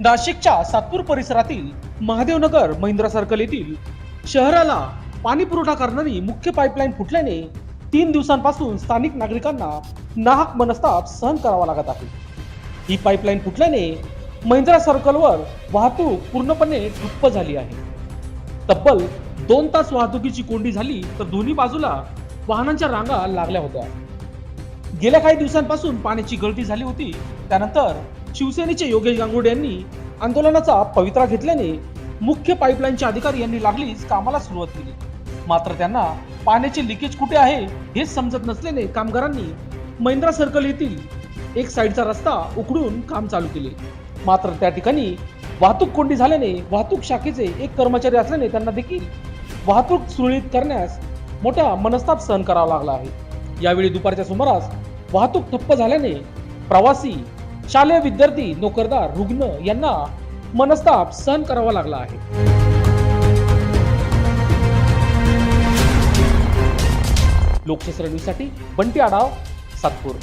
नाशिकच्या सातपूर परिसरातील महादेवनगर महिंद्रा सर्कल येथील शहराला पाणी पुरवठा करणारी मुख्य पाईपलाईन फुटल्याने तीन दिवसांपासून स्थानिक नागरिकांना नाहक मनस्ताप सहन करावा लागत आहे. ही पाईपलाईन फुटल्याने महिंद्रा सर्कलवर वाहतूक पूर्णपणे ठप्प झाली आहे. तब्बल दोन तास वाहतुकीची कोंडी झाली तर दोन्ही बाजूला वाहनांच्या रांगा लागल्या होत्या. गेल्या काही दिवसांपासून पाण्याची गळती झाली होती. त्यानंतर शिवसेनेचे योगेश गांगुडे यांनी आंदोलनाचा पवित्रा घेतल्याने मुख्य पाईपलाईनचे अधिकारी यांनी लागलीच कामाला सुरुवात केली. मात्र त्यांना पाण्याचे लिकेज कुठे आहे हेच समजत नसल्याने कामगारांनी महिंद्रा सर्कल येथील एक साईडचा रस्ता उकडून काम चालू केले. मात्र त्या ठिकाणी वाहतूक कोंडी झाल्याने वाहतूक शाखेचे एक कर्मचारी असल्याने त्यांना देखील वाहतूक सुरळीत करण्यास मोठा मनस्ताप सहन करावा लागला आहे. यावेळी दुपारच्या सुमारास वाहतूक ठप्प झाल्याने प्रवासी शालेय विद्यार्थी नोकरदार रुग्ण यांना मनस्ताप सहन करावा लागला आहे. लोकशास्त्र न्यूजसाठी बंटी आढाव सातपूर.